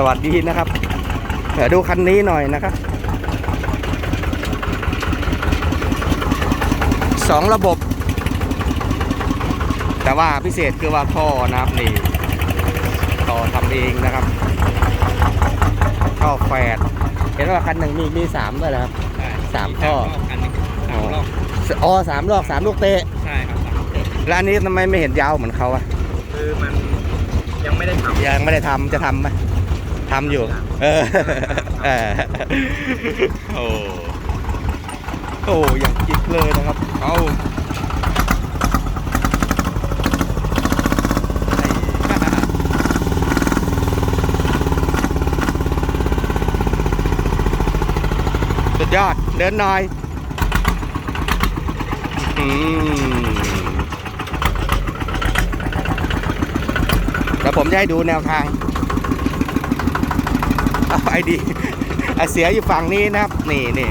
สวัสดีนะครับเดี๋ยวดูคันนี้หน่อยนะครับสองระบบ แต่ว่าพิเศษคือว่าท่อนะครับนี่ท่อทำเองนะครับท่อแฝดเห็นว่าคันหนึ่งมีมีสามด้วยนะครับใช่สามท่อ อันหนึงสามรอบอ๋อสามลอกสามลูกเตะใช่ครับสามเต็มแล้วอันนี้ทำไมไม่เห็นยาวเหมือนเขาอะคือมันยังไม่ได้ทำยังไม่ได้ทำจะทำไหม ทำอยู่เออเออโอ้โอ้อย่างจิ๊กเลยนะครับเอาสุดยอด เดินหน่อยอืมแล้วผมจะให้ดูแนวทาง เอาไอดีไอเสียอยู่ฝั่งนี้นะครับ นี่นี่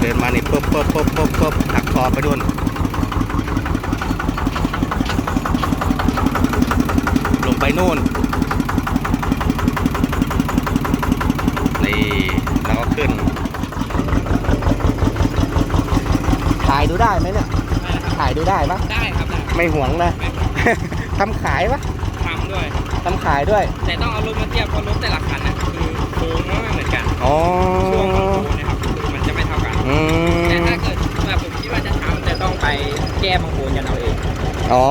เดินมานี่ปุ๊บปุ๊บปุ๊บปุ๊บปุ๊บหักคอไปดุนลงไปนู่นนี่แล้วก็ขึ้นถ่ายดูได้ไหมเนี่ยถ่ายดูได้ปะได้ครับได้ไม่ห่วงนะทำขายปะทำ ด้วย ทำขายด้วย แต่ต้องเอารถมาเทียบเพราะรถแต่ละคันนะคือโค้งก็ไม่เหมือนกันอ๋อ ช่วงของโค้งนะครับคือมันจะไม่เท่ากัน อืแต่ม ถ้าเกิดแบบผมคิดว่าจะทำจะต้องไปแก้บางโคนกันเอาเองอ๋อ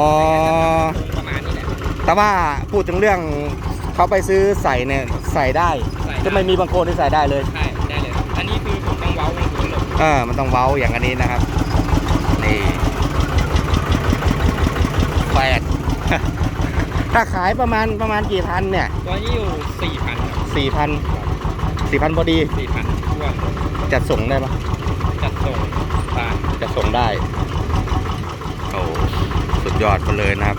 ประมาณนี้แหละแต่ว่าพูดถึงเรื่องเขาไปซื้อใส่เนี่ยใส่ได้ ใส่จะไม่มีบางโคนที่ใส่ได้เลย ใช่ได้เลยครับอันนี้คือผมต้องเว้าบางโคนหลบเออ มันต้องเว้าอย่างอันนี้นะครับ นี่แปด ถ้าขายประมาณประมาณกี่พันเนี่ยตัวนี้อยู่สี่พันสี่พันสี่พันพอดีสี่พันทั่วจัดส่งได้ปะจัดส่งตามจัดส่งได้โอ้สุดยอดไปเลยนะครับ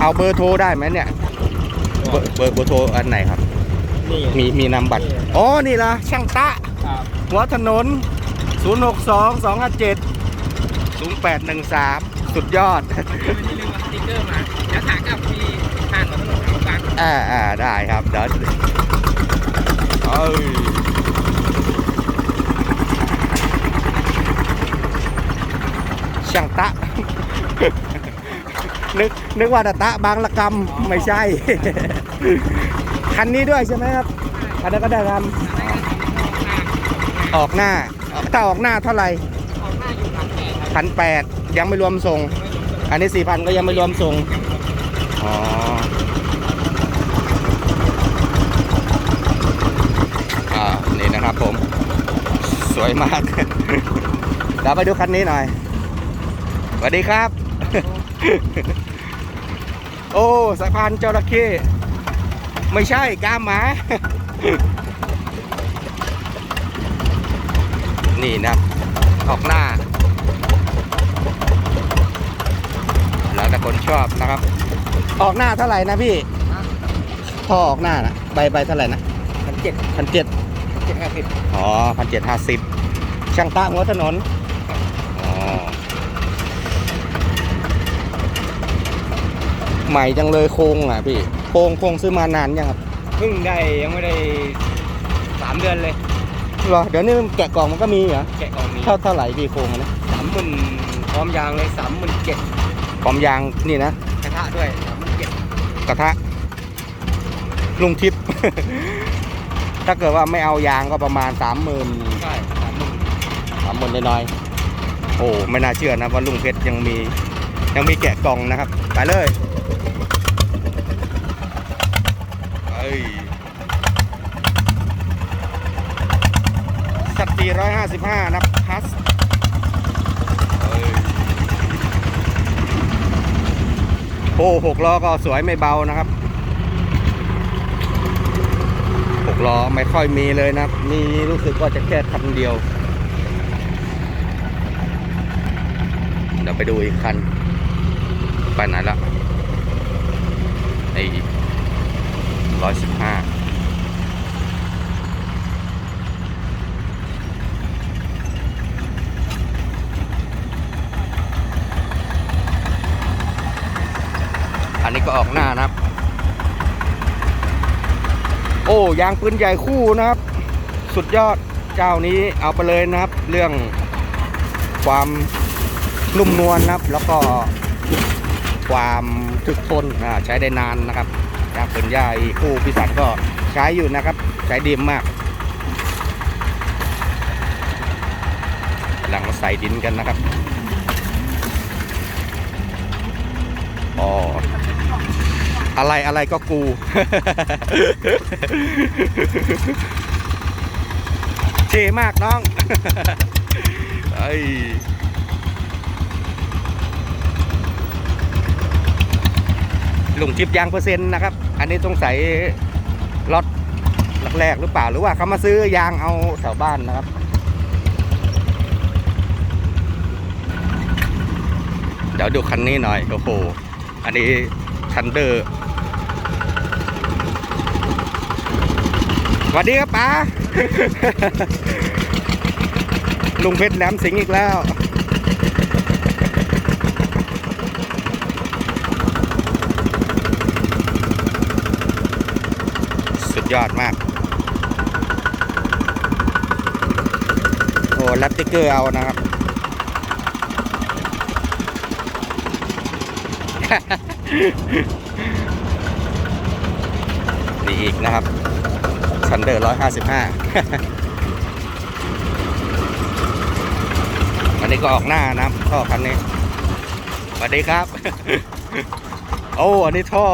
เอาเบอร์โทรได้ไหมเนี่ย เบอร์เบอร์เบอร์โทรอันไหนครับนี่มีมีนำบัตรอ๋อนี่ละช่างตะครับหัวถนน 062 257 0813 สุดยอดไม่ได้ลืมเอาสติ๊กเกอร์มาแล้วขากลับมีผ่านมาถนนทางกลางอ่าอ่าได้ครับเดี๋ยวเอ้ยช่างตะ นึกนึกว่าแต่ตะบางละกำไม่ใช่ คันนี้ด้วยใช่ไหมครับคันนั้นก็ได้ครับออกหน้า ถ้าออกหน้าเท่าไหร่ออกหน้าอยู่พันแปดครับพันแปด ยังไม่รวมส่ง อันนี้สี่พันก็ยังไม่รวมส่ง อ๋อ อ่า นี่นะครับผม สวยมากเราไปดูคันนี้หน่อย สวัสดีครับ โอ้สายพานจระเข้ไม่ใช่กามหมา นี่นะ ออกหน้า คนชอบนะครับ ออกหน้าเท่าไหร่นะพี่พอออกหน้านะใบใบเท่าไหร่นะพันเจ็ดพันเจ็ดเจ็ดห้าสิบอ๋อพันเจ็ดห้าสิบช่างตะหัวถนนอ๋อใหม่จังเลยโครงอะพี่โครงโครงซื้อมานานยังครับเพิ่งได้ยังไม่ได้สามเดือนเลยเหรอเดี๋ยวนี้แกะกล่องมันก็มีเหรอแกะกล่องนี้เท่าเท่าไหร่พี่โครงอันนะสามหมื่นพร้อมยางเลยสามหมื่นเจ็ด พร้อมยางนี่นะ กระทะด้วยสามหมื่นเจ็ดกระทะ ลุงทิพย์ ถ้าเกิดว่าไม่เอายางก็ประมาณสามหมื่นใช่สามหมื่นสามหมื่นน้อยๆโอ้ไม่น่าเชื่อนะว่าลุงเพชรยังมี ยังมีแกะกล่องนะครับไปเลยเอ้ยสัตตีร้อยห้าสิบห้านะพัสเอ้ย โอ้หกล้อก็สวยไม่เบานะครับหกล้อไม่ค่อยมีเลยนะมีรู้สึกว่าจะแค่คันเดียว เดี๋ยวไปดูอีกคัน ไปไหนละไอ้ร้อยสิบห้า ก็ออกหน้านะครับ โอ้ยางปืนใหญ่คู่นะครับ สุดยอดเจ้านี้เอาไปเลยนะครับ เรื่องความนุ่มนวลนะครับ แล้วก็ความถึกทนใช้ได้นานนะครับยางปืนใหญ่คู่พิสันก็ใช้อยู่นะครับ ใช้ดีมากกำลังใส่ดินกันนะครับ อ๋อ อะไรอะไรก็กู เท่มากน้องไอ้ลุงทิปยางเปอร์เซ็นต์นะครับ อันนี้ต้องใส่ล็อตแรกๆหรือเปล่า หรือว่าเขามาซื้อยางเอาแถวบ้านนะครับเดี๋ยวดูคันนี้หน่อยโอ้โห อันนี้ทันเดอร์ สวัสดีครับป๋าลุงเพชรแหลมสิงห์อีกแล้ว สุดยอดมาก โอ้แรปติเกอร์เอานะครับ ดีอีกนะครับ ซันเดอร์ร้อยห้าสิบห้าอันนี้ก็ออกหน้านะครับท่อคันนี้สวัสดีครับ โอ้อันนี้ท่อ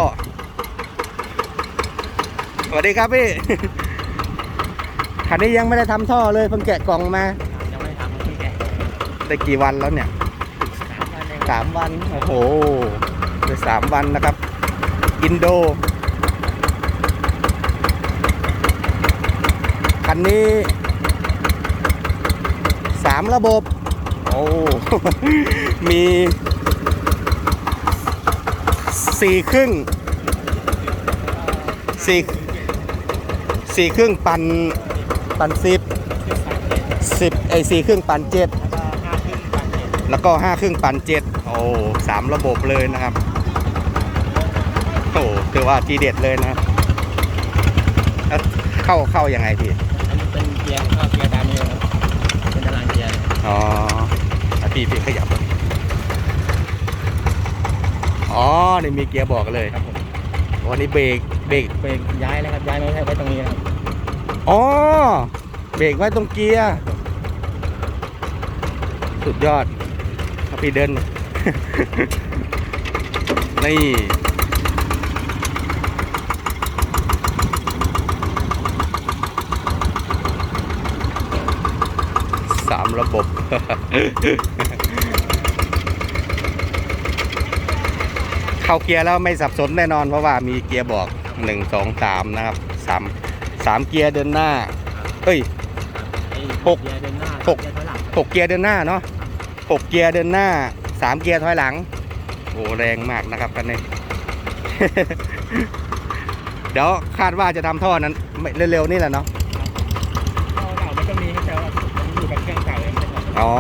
สวัสดีครับพี่คันนี้ยังไม่ได้ทำท่อเลยเพิ่งแกะกล่องมายังไม่ทำพี่แกได้กี่วันแล้วเนี่ยสามวันเองสามวันโอ้โหได้สามวันนะครับ อินโด คันนี้สามระบบ โอ้ มีสี่ครึ่งสี่สี่ครึ่งปันปันสิบสิบไอสี่ครึ่งปันเจ็ดแล้วก็ห้าครึ่งปันเจ็ดแล้วก็ห้าครึ่งปันเจ็ดโอ้สามระบบเลยนะครับโอ้ถือว่าทีเด็ดเลยนะครับเข้าเข้ายังไงพี่ เป็นเกียร์เข้าเกียร์ตามนี้ครับเป็นตารางเกียร์อ๋ออะพี่พี่ขยับอ๋อนี่มีเกียร์บอกเลยครับผมวันนี้เบรกเบรกเบรกย้ายแล้วครับย้ายไม่ใช่ไว้ตรงนี้ครับอ๋อเบรกไว้ตรงเกียร์สุดยอดครับพี่เดิน นี่ สามระบบ เข้าเกียร์แล้วไม่สับสนแน่นอนเพราะว่ามีเกียร์บอกหนึ่งสองสามนะครับสามสามเกียร์เดินหน้า เอ้ยหกเกียร์เดินหน้าหกเกียร์ถอยหลังหกเกียร์เดินหน้าเนาะหกเกียร์เดินหน้าสามเกียร์ถอยหลังโอ้แรงมากนะครับกันนี้เดี๋ยวคาดว่าจะทำท่อนั้นเร็วๆนี่แหละเนาะ อ๋อ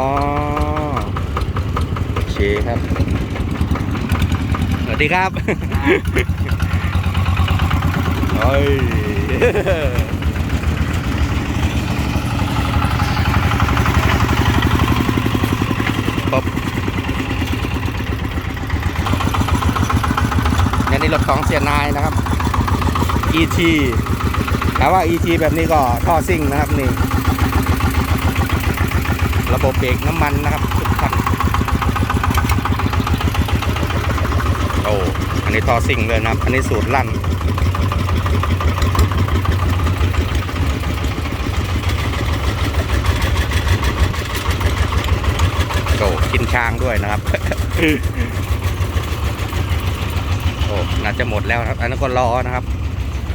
โอเคครับ สวัสดีครับเฮ้ยป๊บอันนี้รถของเสียนายนะครับ ET แต่ว่า ET แบบนี้ก็ท่อซิ่งนะครับนี่ ระบบเบรกน้ำมันนะครับทุกคันโอ้อันนี้ท่อซิ่งเลยนะครับ อันนี้สูตรลั่นโอ้กินช้างด้วยนะครับโอ้น่าจะหมดแล้วครับ อันนั้นก็รอนะครับ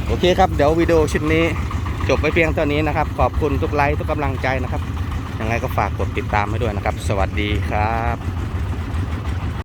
โอเคครับ เดี๋ยววิดีโอชุดนี้จบไปเพียงเท่านี้นะครับ ขอบคุณทุกไลค์ทุกกำลังใจนะครับ ยังไงก็ฝากกดติดตามให้ด้วยนะครับ สวัสดีครับ